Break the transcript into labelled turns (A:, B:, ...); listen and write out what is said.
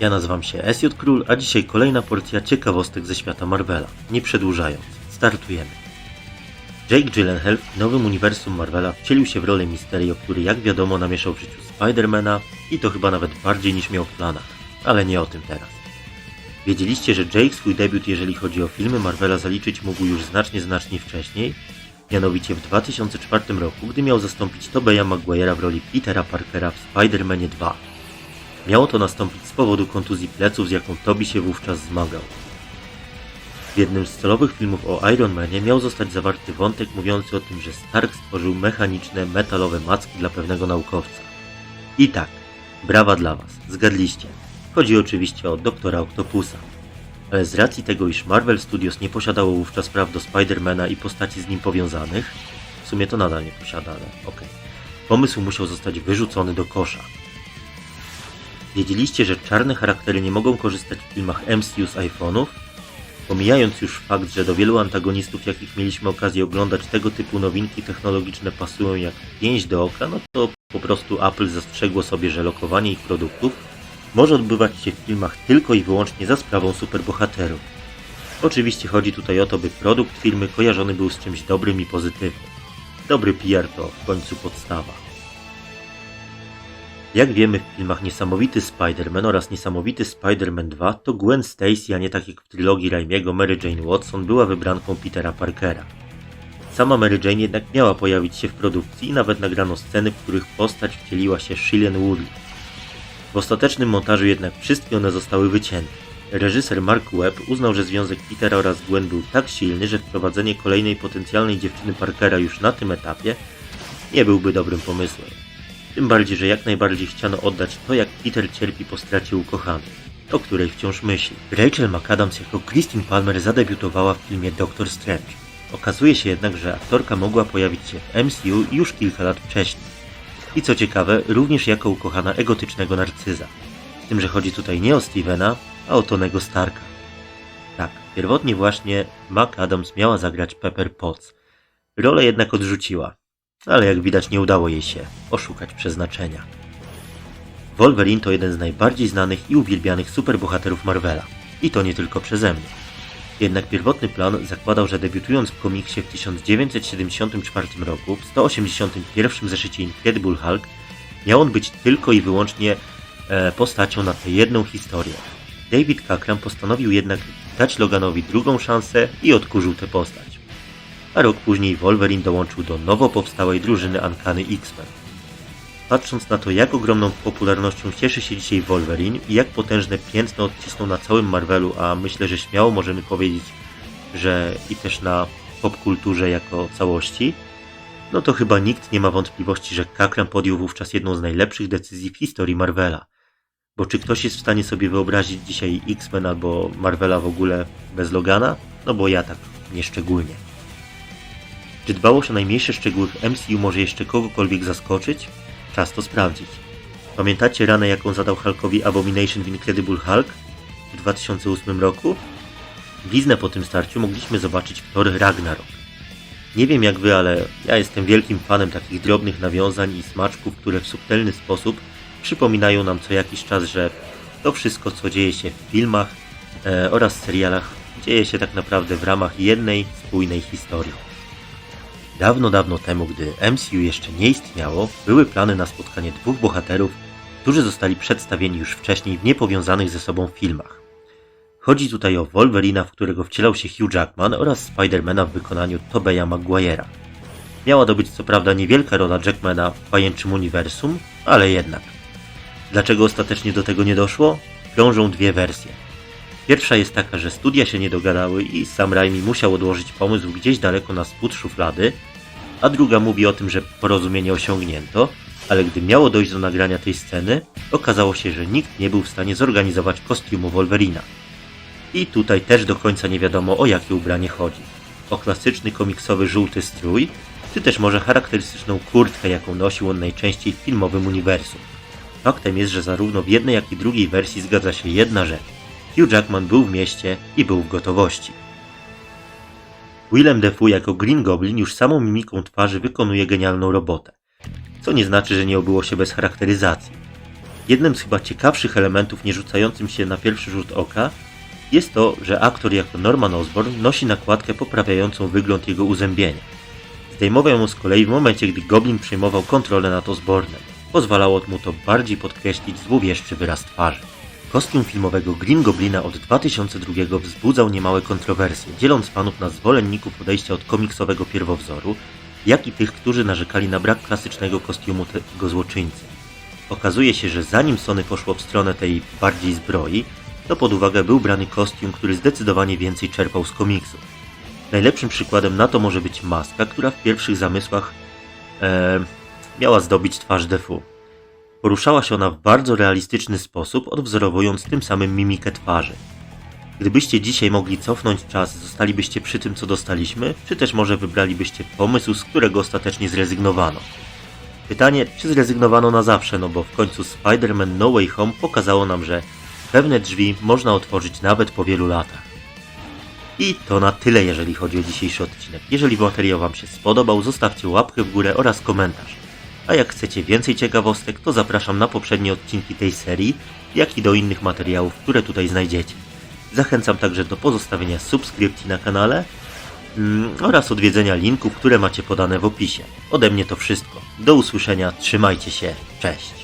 A: Ja nazywam się SJ Król, a dzisiaj kolejna porcja ciekawostek ze świata Marvela. Nie przedłużając, startujemy. Jake Gyllenhaal w nowym uniwersum Marvela wcielił się w rolę Mysterio, który jak wiadomo namieszał w życiu Spidermana i to chyba nawet bardziej niż miał w planach. Ale nie o tym teraz. Wiedzieliście, że Jake swój debiut, jeżeli chodzi o filmy Marvela, zaliczyć mógł już znacznie, znacznie wcześniej? Mianowicie w 2004 roku, gdy miał zastąpić Tobeya Maguire'a w roli Petera Parkera w Spider-Manie 2. Miało to nastąpić z powodu kontuzji pleców, z jaką Toby się wówczas zmagał. W jednym z celowych filmów o Iron Manie miał zostać zawarty wątek mówiący o tym, że Stark stworzył mechaniczne, metalowe macki dla pewnego naukowca. I tak, brawa dla Was, zgadliście. Chodzi oczywiście o doktora Octopusa. Ale z racji tego, iż Marvel Studios nie posiadało wówczas praw do Spidermana i postaci z nim powiązanych, w sumie to nadal nie posiada, ale okej, pomysł musiał zostać wyrzucony do kosza. Wiedzieliście, że czarne charaktery nie mogą korzystać w filmach MCU z iPhone'ów? Pomijając już fakt, że do wielu antagonistów, jakich mieliśmy okazję oglądać, tego typu nowinki technologiczne pasują jak pięść do oka, no to po prostu Apple zastrzegło sobie, że lokowanie ich produktów może odbywać się w filmach tylko i wyłącznie za sprawą superbohaterów. Oczywiście chodzi tutaj o to, by produkt firmy kojarzony był z czymś dobrym i pozytywnym. Dobry PR to w końcu podstawa. Jak wiemy w filmach Niesamowity Spider-Man oraz Niesamowity Spider-Man 2 to Gwen Stacy, a nie tak jak w trylogii Raimiego Mary Jane Watson była wybranką Petera Parkera. Sama Mary Jane jednak miała pojawić się w produkcji i nawet nagrano sceny, w których postać wcieliła się Shillian Woodley. W ostatecznym montażu jednak wszystkie one zostały wycięte. Reżyser Mark Webb uznał, że związek Petera oraz Gwen był tak silny, że wprowadzenie kolejnej potencjalnej dziewczyny Parkera już na tym etapie nie byłby dobrym pomysłem. Tym bardziej, że jak najbardziej chciano oddać to, jak Peter cierpi po stracie ukochanej, o której wciąż myśli. Rachel McAdams jako Christine Palmer zadebiutowała w filmie Doctor Strange. Okazuje się jednak, że aktorka mogła pojawić się w MCU już kilka lat wcześniej. I co ciekawe, również jako ukochana egotycznego narcyza. Z tym, że chodzi tutaj nie o Stevena, a o Tonego Starka. Tak, pierwotnie właśnie McAdams miała zagrać Pepper Potts. Rolę jednak odrzuciła, ale jak widać nie udało jej się oszukać przeznaczenia. Wolverine to jeden z najbardziej znanych i uwielbianych superbohaterów Marvela. I to nie tylko przeze mnie. Jednak pierwotny plan zakładał, że debiutując w komiksie w 1974 roku w 181 zeszycie Incredible Hulk miał on być tylko i wyłącznie e, postacią na tę jedną historię. David Cockrum postanowił jednak dać Loganowi drugą szansę i odkurzył tę postać. A rok później Wolverine dołączył do nowo powstałej drużyny Uncanny X-Men. Patrząc na to, jak ogromną popularnością cieszy się dzisiaj Wolverine i jak potężne piętno odcisnął na całym Marvelu, a myślę, że śmiało możemy powiedzieć, że i też na popkulturze jako całości, no to chyba nikt nie ma wątpliwości, że Kakram podjął wówczas jedną z najlepszych decyzji w historii Marvela. Bo czy ktoś jest w stanie sobie wyobrazić dzisiaj X-Men albo Marvela w ogóle bez Logana? No bo ja tak nieszczególnie. Czy dbałość o najmniejsze szczegóły w MCU może jeszcze kogokolwiek zaskoczyć? Czas to sprawdzić. Pamiętacie ranę, jaką zadał Hulkowi Abomination w Incredible Hulk w 2008 roku? Bliznę po tym starciu mogliśmy zobaczyć w Thor Ragnarok. Nie wiem jak wy, ale ja jestem wielkim fanem takich drobnych nawiązań i smaczków, które w subtelny sposób przypominają nam co jakiś czas, że to wszystko, co dzieje się w filmach e, oraz serialach, dzieje się tak naprawdę w ramach jednej spójnej historii. Dawno, dawno temu, gdy MCU jeszcze nie istniało, były plany na spotkanie dwóch bohaterów, którzy zostali przedstawieni już wcześniej w niepowiązanych ze sobą filmach. Chodzi tutaj o Wolverina, w którego wcielał się Hugh Jackman oraz Spidermana w wykonaniu Tobeya Maguire'a. Miała to być co prawda niewielka rola Jackmana w pajęczym uniwersum, ale jednak. Dlaczego ostatecznie do tego nie doszło? Krążą dwie wersje. Pierwsza jest taka, że studia się nie dogadały i Sam Raimi musiał odłożyć pomysł gdzieś daleko na spód szuflady, a druga mówi o tym, że porozumienie osiągnięto, ale gdy miało dojść do nagrania tej sceny, okazało się, że nikt nie był w stanie zorganizować kostiumu Wolverina. I tutaj też do końca nie wiadomo o jakie ubranie chodzi. O klasyczny komiksowy żółty strój, czy też może charakterystyczną kurtkę, jaką nosił on najczęściej w filmowym uniwersum. Faktem jest, że zarówno w jednej jak i drugiej wersji zgadza się jedna rzecz. Hugh Jackman był w mieście i był w gotowości. Willem Dafoe jako Green Goblin już samą mimiką twarzy wykonuje genialną robotę, co nie znaczy, że nie obyło się bez charakteryzacji. Jednym z chyba ciekawszych elementów nie rzucającym się na pierwszy rzut oka jest to, że aktor jako Norman Osborn nosi nakładkę poprawiającą wygląd jego uzębienia. Zdejmował ją z kolei w momencie, gdy Goblin przejmował kontrolę nad Osbornem. Pozwalało mu to bardziej podkreślić złowieszczy wyraz twarzy. Kostium filmowego Green Goblina od 2002 wzbudzał niemałe kontrowersje, dzieląc fanów na zwolenników odejścia od komiksowego pierwowzoru, jak i tych, którzy narzekali na brak klasycznego kostiumu tego złoczyńcy. Okazuje się, że zanim Sony poszło w stronę tej bardziej zbroi, to pod uwagę był brany kostium, który zdecydowanie więcej czerpał z komiksów. Najlepszym przykładem na to może być maska, która w pierwszych zamysłach e, miała zdobić twarz Defu. Poruszała się ona w bardzo realistyczny sposób, odwzorowując tym samym mimikę twarzy. Gdybyście dzisiaj mogli cofnąć czas, zostalibyście przy tym, co dostaliśmy, czy też może wybralibyście pomysł, z którego ostatecznie zrezygnowano? Pytanie, czy zrezygnowano na zawsze, no bo w końcu Spider-Man No Way Home pokazało nam, że pewne drzwi można otworzyć nawet po wielu latach. I to na tyle, jeżeli chodzi o dzisiejszy odcinek. Jeżeli materiał Wam się spodobał, zostawcie łapkę w górę oraz komentarz. A jak chcecie więcej ciekawostek, to zapraszam na poprzednie odcinki tej serii, jak i do innych materiałów, które tutaj znajdziecie. Zachęcam także do pozostawienia subskrypcji na kanale mm, oraz odwiedzenia linków, które macie podane w opisie. Ode mnie to wszystko. Do usłyszenia, trzymajcie się, cześć.